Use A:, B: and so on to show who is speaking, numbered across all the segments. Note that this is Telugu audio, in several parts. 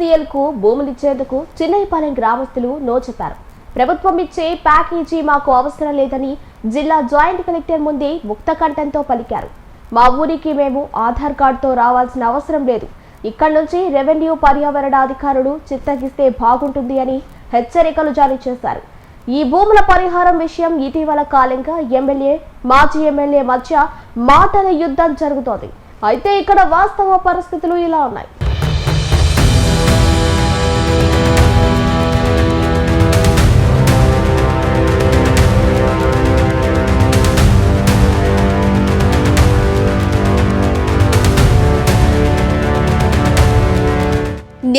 A: బీపీసీఎల్కు భూములిచ్చేందుకు చిన్నైపాలెం గ్రామస్తులు నో చెప్పారు ప్రభుత్వం ఇచ్చే ప్యాకేజీ మాకు అవసరం లేదని జిల్లా జాయింట్ కలెక్టర్ ముందే ముక్త కంఠంతో పలికారు. మా ఊరికి మేము ఆధార్ కార్డుతో రావాల్సిన అవసరం లేదు. ఇక్కడి నుంచి రెవెన్యూ పర్యావరణ అధికారులు చిత్తగిస్తే బాగుంటుంది అని హెచ్చరికలు జారీ చేశారు. ఈ భూముల పరిహారం విషయం ఇటీవల కాలంగా ఎమ్మెల్యే మాజీ ఎమ్మెల్యే మధ్య మాటల యుద్ధం జరుగుతోంది. అయితే ఇక్కడ వాస్తవ పరిస్థితులు ఇలా ఉన్నాయి.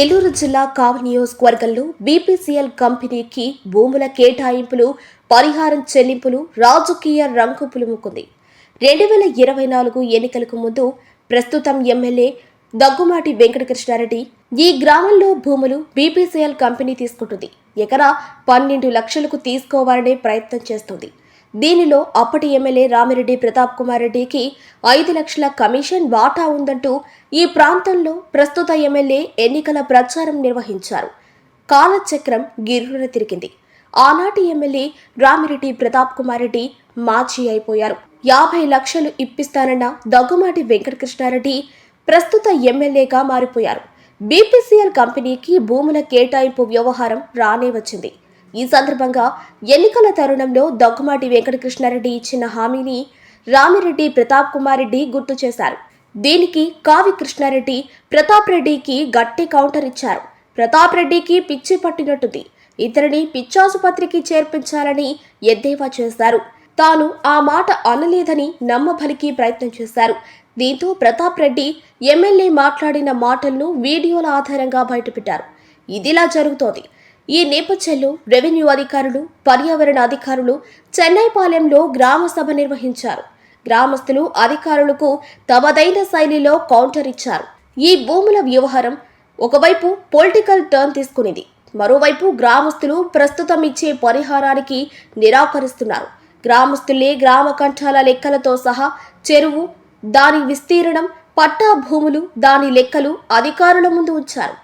A: నెల్లూరు జిల్లా కావ నియోజకవర్గంలో బీపీసీఎల్ కంపెనీకి భూముల కేటాయింపులు పరిహారం చెల్లింపులు రాజకీయ రంగు పులుముకుంది రెండు వేల ఇరవై నాలుగు ఎన్నికలకు ముందు ప్రస్తుతం ఎమ్మెల్యే దగ్గుమాటి వెంకటకృష్ణారెడ్డి ఈ గ్రామంలో భూములు బీపీసీఎల్ కంపెనీ తీసుకుంటుంది. ఎకరా పన్నెండు లక్షలకు తీసుకోవాలనే ప్రయత్నం చేస్తుంది. దీనిలో అప్పటి ఎమ్మెల్యే రామిరెడ్డి ప్రతాప్ కుమార్ రెడ్డికి ఐదు లక్షల కమిషన్ వాటా ఉందంటూ ఈ ప్రాంతంలో ప్రస్తుత ఎమ్మెల్యే ఎన్నికల ప్రచారం నిర్వహించారు. కాలచక్రం గిర్రున తిరిగింది. ఆనాటి ఎమ్మెల్యే రామిరెడ్డి ప్రతాప్ కుమార్ రెడ్డి మాజీ అయిపోయారు. యాభై లక్షలు ఇప్పిస్తానన్న దగ్గుమాటి వెంకటకృష్ణారెడ్డి ప్రస్తుత ఎమ్మెల్యేగా మారిపోయారు. బీపీసీఎల్ కంపెనీకి భూముల కేటాయింపు వ్యవహారం రానే వచ్చింది. ఈ సందర్భంగా ఎన్నికల తరుణంలో దగ్గుమాటి వెంకటకృష్ణారెడ్డి ఇచ్చిన హామీని రామిరెడ్డి ప్రతాప్ కుమార్ రెడ్డి గుర్తు చేశారు. దీనికి కావి కృష్ణారెడ్డి ప్రతాప్ రెడ్డికి గట్టి కౌంటర్ ఇచ్చారు. ప్రతాప్ రెడ్డికి పిచ్చి పట్టినట్టుంది. ఇతరిని పిచ్చాసుపత్రికి చేర్పించాలని ఎద్దేవా చేశారు. తాను ఆ మాట అనలేదని నమ్మబలికి ప్రయత్నం చేశారు. దీంతో ప్రతాప్ రెడ్డి ఎమ్మెల్యే మాట్లాడిన మాటలను వీడియోల ఆధారంగా బయటపెట్టారు. ఇదిలా జరుగుతోంది. ఈ నేపథ్యంలో రెవెన్యూ అధికారులు పర్యావరణ అధికారులు చెన్నైపాలెంలో గ్రామ సభ నిర్వహించారు. గ్రామస్తులు అధికారులకు తమదైన శైలిలో కౌంటర్ ఇచ్చారు. ఈ భూముల వ్యవహారం ఒకవైపు పొలిటికల్ టర్న్ తీసుకునింది మరోవైపు గ్రామస్తులు ప్రస్తుతం ఇచ్చే పరిహారానికి నిరాకరిస్తున్నారు. గ్రామస్తులే గ్రామ కంఠాల లెక్కలతో సహా చెరువు దాని విస్తీర్ణం పట్టా భూములు దాని లెక్కలు అధికారుల ముందు ఉంచారు.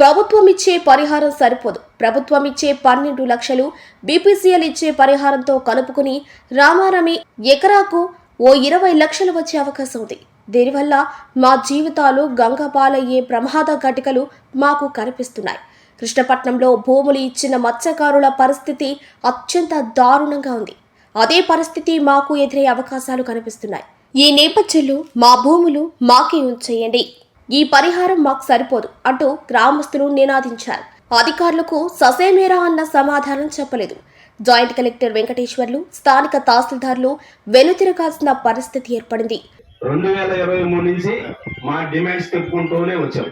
A: ప్రభుత్వం ఇచ్చే పరిహారం సరిపోదు. ప్రభుత్వం ఇచ్చే పన్నెండు లక్షలు బీపీసీఎల్ ఇచ్చే పరిహారంతో కలుపుకుని రామారమి ఎకరాకు ఓ ఇరవై లక్షలు వచ్చే అవకాశం ఉంది. దీనివల్ల మా జీవితాలు గంగపాలయ్యే ప్రమాద ఘటికలు మాకు కనిపిస్తున్నాయి. కృష్ణపట్నంలో భూములు ఇచ్చిన మత్స్యకారుల పరిస్థితి అత్యంత దారుణంగా ఉంది. అదే పరిస్థితి మాకు ఎదురే అవకాశాలు కనిపిస్తున్నాయి. ఈ నేపథ్యంలో మా భూములు మాకే ఉంచేయండి. ఈ పరిహారం మాకు సరిపోదు అంటూ గ్రామస్తులు నినాదించారు. అధికారులకు ససేమేరా అన్న సమాధానం చెప్పలేదు. జాయింట్ కలెక్టర్ వెంకటేశ్వర్లు స్థానిక తహసీల్దార్లు వెనుతిరగాల్సిన పరిస్థితి ఏర్పడింది.
B: రెండు వేల ఇరవై మూడు నుంచి మా డిమాండ్స్ పెట్టుకుంటూనే వచ్చాం.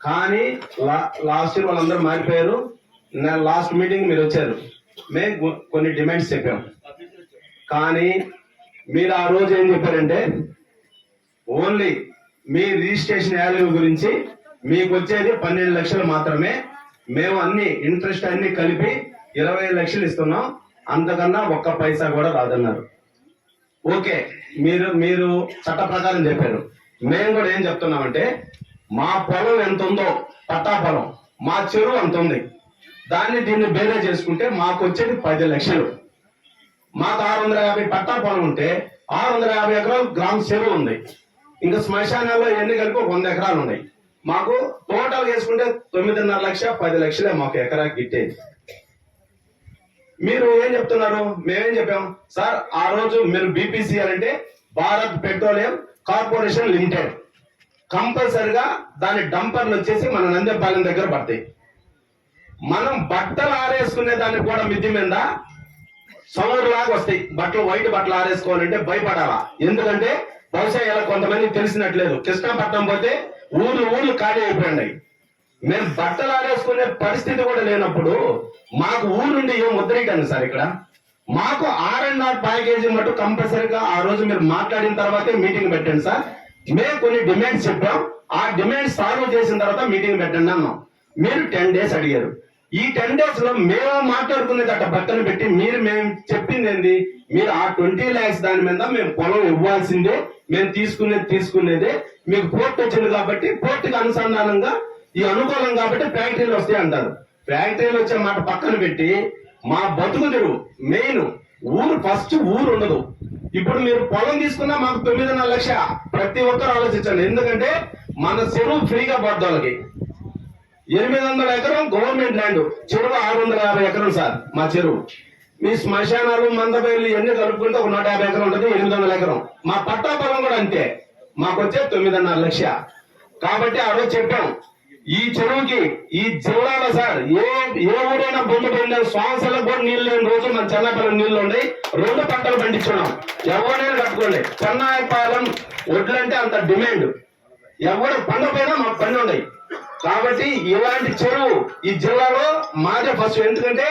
B: కానీ లాస్ట్ ఇయర్ వాళ్ళందరూ మారిపోయారు. నా లాస్ట్ మీటింగ్ మీరు వచ్చారు. మేము కొన్ని డిమాండ్స్ చెప్పాం. కానీ మీరు ఆ రోజు ఏం చెప్పారంటే ఓన్లీ మీ రిజిస్ట్రేషన్ వాల్యూ గురించి మీకు వచ్చేది పన్నెండు లక్షలు మాత్రమే. మేము అన్ని ఇంట్రెస్ట్ అన్ని కలిపి ఇరవై లక్షలు ఇస్తున్నాం. అంతకన్నా ఒక్క పైసా కూడా రాదన్నారు. ఓకే మీరు మీరు చట్ట ప్రకారం చెప్పారు. మేము కూడా ఏం చెప్తున్నామంటే మా పొలం ఎంత ఉందో పట్టా పొలం మా చెరువు ఎంత ఉంది దాన్ని దీన్ని బేరే చేసుకుంటే మాకు వచ్చేది పది లక్షలు. మాకు ఆరు వందల యాభై పట్టా పొలం ఉంటే ఆరు వందల యాభై ఎకరాలు గ్రామ చెరువు ఉంది. ఇంకా శ్మశానాల్లో ఎన్ని కలిపి ఒక వంద ఎకరాలు ఉన్నాయి. మాకు టోటల్ వేసుకుంటే తొమ్మిదిన్నర లక్ష పది లక్షలే మాకు ఎకరా గిట్టేది. మీరు ఏం చెప్తున్నారు? మేమేం చెప్పాం? సార్ ఆ రోజు మీరు బీపీసీఎల్ అంటే భారత్ పెట్రోలియం కార్పొరేషన్ లిమిటెడ్. కంపల్సరిగా దాని డంపర్లు వచ్చేసి మన నందేపాలెం దగ్గర పడతాయి. మనం బట్టలు ఆరేసుకునే దానికి కూడా మిద్ది మీద సౌండ్ లాగా వస్తాయి. బట్టలు వైట్ బట్టలు ఆరేసుకోవాలంటే భయపడాలా? ఎందుకంటే బహుశా ఇలా కొంతమంది తెలిసినట్లేదు. కృష్ణాపట్నం పోతే ఊరు ఊర్లు ఖాళీ అయిపోయినాయి. మేము బట్టలు ఆరేసుకునే పరిస్థితి కూడా లేనప్పుడు మాకు ఊరు నుండి ఏం ముద్రీకండి సార్ ఇక్కడ? మాకు ఆర్ అండ్ ఆర్ ప్యాకేజీ మటు కంపల్సరీగా ఆ రోజు మీరు మాట్లాడిన తర్వాతే మీటింగ్ పెట్టండి సార్. మేము కొన్ని డిమాండ్స్ చెప్పాం. ఆ డిమాండ్స్ సాల్వ్ చేసిన తర్వాత మీటింగ్ పెట్టండి అన్నాం. మీరు టెన్ డేస్ అడిగారు. ఈ టెన్ డేస్లో మేము మాట్లాడుకునేది అట్ట పక్కన పెట్టి మీరు మేము చెప్పింది ఏంది? మీరు ఆ ట్వంటీ ల్యాక్స్ దాని మీద మేము పొలం ఇవ్వాల్సిందే మేము తీసుకునేది తీసుకునేదే. మీకు పోర్ట్ వచ్చింది కాబట్టి పోర్టుకి అనుసంధానంగా ఈ అనుకూలం కాబట్టి ఫ్యాక్టరీలు వస్తాయి అంటారు. ఫ్యాక్టరీలు వచ్చే మాట పక్కన పెట్టి మా బతుకు తెరువు మెయిన్ ఊరు ఫస్ట్ ఊరు ఉండదు. ఇప్పుడు మీరు పొలం తీసుకున్నా మాకు తొమ్మిదిన్నర లక్ష. ప్రతి ఒక్కరు ఆలోచించండి. ఎందుకంటే మన చెరువు ఫ్రీగా పడ్డ వాళ్ళకి. ఎనిమిది వందల ఎకరం గవర్నమెంట్ ల్యాండ్ చెరువు ఆరు వందల యాభై ఎకరం సార్ మా చెరువు. మీ శ్మశానాలు మందబయలు ఇవన్నీ కలుపుకుంటే ఒక నూట యాభై ఎకరం ఉంటుంది ఎనిమిది వందల ఎకరం. మా పట్టా పొలం కూడా అంతే. మాకు వచ్చే తొమ్మిదిన్నర లక్ష. కాబట్టి ఆ రోజు చెప్పాం ఈ చెరువుకి ఈ జిల్లాలో సార్ ఏ ఏ ఊరైనా భూమి పండిన శ్వాసలకు కూడా నీళ్ళు లేని రోజు మన చెన్నపల్లి నీళ్ళు ఉన్నాయి. రెండు పంటలు పండించున్నాం ఎవరైనా కట్టుకోండి. చెన్నాయపాలెం వడ్లంటే అంత డిమాండ్. ఎవరు పండపోయినా మాకు పని ఉన్నాయి. కాబట్టి ఇలాంటి చెరువు ఈ జిల్లాలో మాదే ఫస్ట్ ఎందుకంటే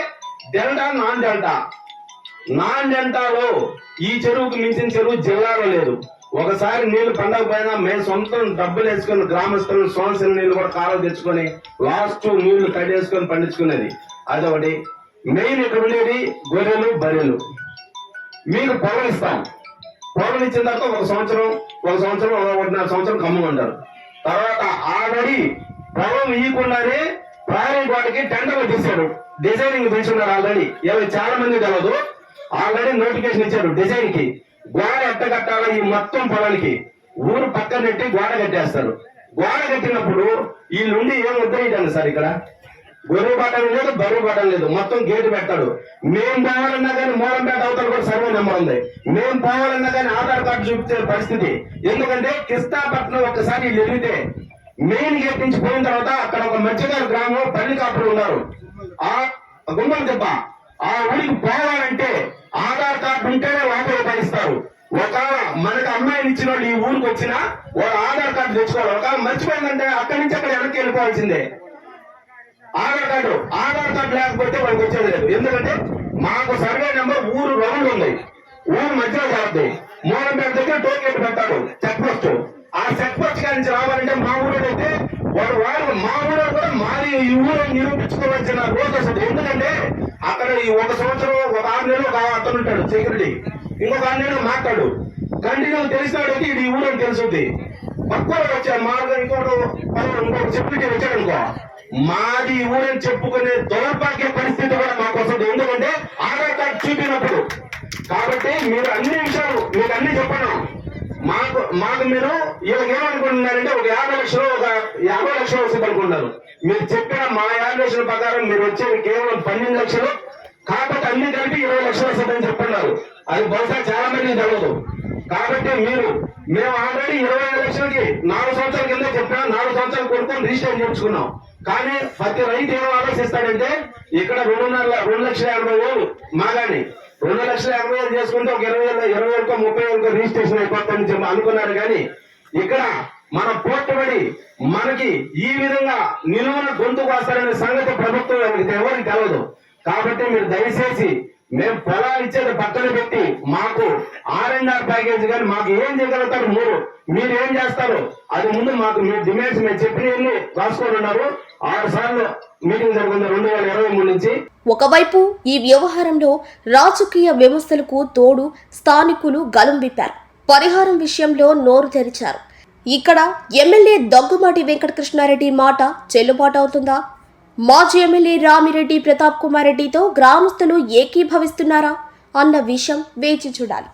B: డెల్టా నాన్ డెల్టా నాన్ డెల్టాలో ఈ చెరువుకు మించిన చెరువు జిల్లాలో లేదు. ఒకసారి నీళ్ళు పండకపోయినా మేము సొంతం డబ్బులు వేసుకుని గ్రామస్తులు సోన్సిన నీళ్ళు కూడా కాలువ తెచ్చుకొని లాస్ట్ నీళ్ళు కట్టేసుకొని పండించుకునేది. అదొకటి. మెయిన్ ఇక్కడ ఉండేది గొర్రెలు బర్రెలు. మీకు పొలం ఇస్తాం. పొలం ఇచ్చిన తర్వాత ఒక సంవత్సరం ఒక సంవత్సరం ఒకటిన్నర సంవత్సరం కమ్ముకుంటారు తర్వాత ఆల్రెడీ పొలం ఇవ్వకుండానే ప్రయాణి కోటకి టెండర్లు తీశారు డిజైనింగ్ తీసుకున్నారు ఆల్రెడీ. ఇరవై చాలా మంది తెలదు ఆల్రెడీ నోటిఫికేషన్ ఇచ్చారు డిజైన్కి గోడ ఎట్ట కట్టాలో ఈ మొత్తం పొలానికి. ఊరు పక్కన పెట్టి గోడ కట్టేస్తారు గోడ కట్టినప్పుడు వీళ్ళుండి ఏం ఉద్దరించండి సార్ ఇక్కడ? గొర్రె పట్టడం లేదు బరువు పట్టడం లేదు. మొత్తం గేటు పెడతాడు. మేం పోవాలన్నా కానీ మోరంపేట అవతల కూడా సర్వే నెంబర్ ఉంది. మేం పోవాలన్నా కానీ ఆధార్ కార్డు చూపించే పరిస్థితి. ఎందుకంటే కిస్తాపట్నం ఒక్కసారి వీళ్ళు వెళ్తే మెయిన్ గేట్ నుంచి పోయిన తర్వాత అక్కడ ఒక మధ్యగారి గ్రామంలో పల్లి కాపులు ఉన్నారు. ఆ గుమ్మల దెబ్బ ఆ ఊరికి పోవాలంటే ఆధార్ కార్డు ఉంటేనే లోపల పనిస్తారు ఒక మనకి అమ్మాయిని ఇచ్చిన వాళ్ళు ఈ ఊరికి వచ్చినా వాళ్ళు ఆధార్ కార్డు తెచ్చుకోవాలి. ఒక మర్చిపోయిందంటే అక్కడి నుంచి అక్కడ వెనక్కి వెళ్ళిపోవాల్సిందే. ఆధార్ కార్డు ఆధార్ కార్డు లేకపోతే వాళ్ళకి వచ్చేది లేదు. ఎందుకంటే మాకు సర్వే నెంబర్ ఊరు రౌండ్ ఉంది. ఊరు మధ్యలో చేరుద్ది మూలంపేట దగ్గర టోల్ గేట్ పెట్టాడు చెక్ పోస్ట్. ఆ సర్పంచ్ గారి నుంచి రావాలంటే మా ఊళ్ళో అయితే వాడు వాడు మా ఊళ్ళో కూడా మాది ఈ ఊరు నిరూపించుకోవాల్సిన రోజు వస్తుంది. ఎందుకంటే అక్కడ ఈ ఒక సంవత్సరం ఒక ఆరు నెలలు ఒక అతను ఉంటాడు సెక్యూరిటీ ఇంకొక ఆరు నెలలు మాట్లాడు. కంటిన్యూ తెలిసినాడు ఇది ఈ ఊరు అని తెలుసుద్ది పక్కన వచ్చారు మార్గం ఇంకోటి ఇంకొక సెక్యూరిటీ వచ్చాడు అనుకో. మాది ఊరని చెప్పుకునే దౌర్భాగ్య పరిస్థితి కూడా మాకు వస్తుంది. ఎందుకంటే ఆధార్ కార్డు చూపినప్పుడు. కాబట్టి మీరు అన్ని విషయాలు మీకు అన్ని చెప్పను. మాకు మాకు మీరు ఇవాళ ఏమనుకుంటున్నారంటే ఒక యాభై లక్షలు ఒక యాభై లక్షలు వస్తుంది అనుకుంటున్నారు మీరు చెప్పిన మా యాభై ప్రకారం మీరు వచ్చేది కేవలం పన్నెండు లక్షలు కాబట్టి అన్ని కలిపి ఇరవై లక్షలు వస్తుందని చెప్తున్నారు. అది బహుశా చాలా మంది జరగదు. కాబట్టి మీరు మేము ఆల్రెడీ ఇరవై ఐదు లక్షలకి నాలుగు సంవత్సరాల కింద చెప్పినా నాలుగు సంవత్సరాలు కొనుక్కొని రిజిస్టర్ చేయించుకున్నాం. కానీ ప్రతి రైతు ఏం ఆలోచిస్తాడంటే ఇక్కడ రెండున్నర రెండు లక్షల ఎనభై వేలు మాగాని. రెండు లక్షల ఎనభై వేలు చేసుకుంటే ఒక ఇరవై వేల ఇరవై వేలకో ముప్పై వేలకో రిజిస్ట్రేషన్ అయిపోతుందని చెప్పి అనుకున్నారు కానీ ఇక్కడ మన పోట్టుబడి మనకి ఈ విధంగా నిలువన గొంతు వస్తారనే సంగతి ప్రభుత్వం ఎవరికి తెలియదు కాబట్టి మీరు దయచేసి మేము పొలాలు ఇచ్చేది పక్కన పెట్టి మాకు ఆర్ అండ్ ఆర్ ప్యాకేజ్ కానీ మాకు ఏం చేయగలుగుతారు మూడు. మీరు ఏం చేస్తారు? అది ముందు మాకు మీరు డిమాండ్స్ మేము చెప్పినవన్నీ రాసుకొని ఉన్నారు. ఆరు సార్లు మీటింగ్ జరుగుతుంది రెండు వేల ఇరవై మూడు నుంచి.
A: ఒకవైపు ఈ వ్యవహారంలో రాజకీయ వ్యవస్థలకు తోడు స్థానికులు గలంబిప్పారు పరిహారం విషయంలో నోరు తెరిచారు. ఇక్కడ ఎమ్మెల్యే దగ్గుమాటి వెంకటకృష్ణారెడ్డి మాట చెల్లుబాటు అవుతుందా? మాజీ ఎమ్మెల్యే రామిరెడ్డి ప్రతాప్ కుమార్ రెడ్డితో గ్రామస్తులు ఏకీభవిస్తున్నారా అన్న విషయం వేచి చూడాలి.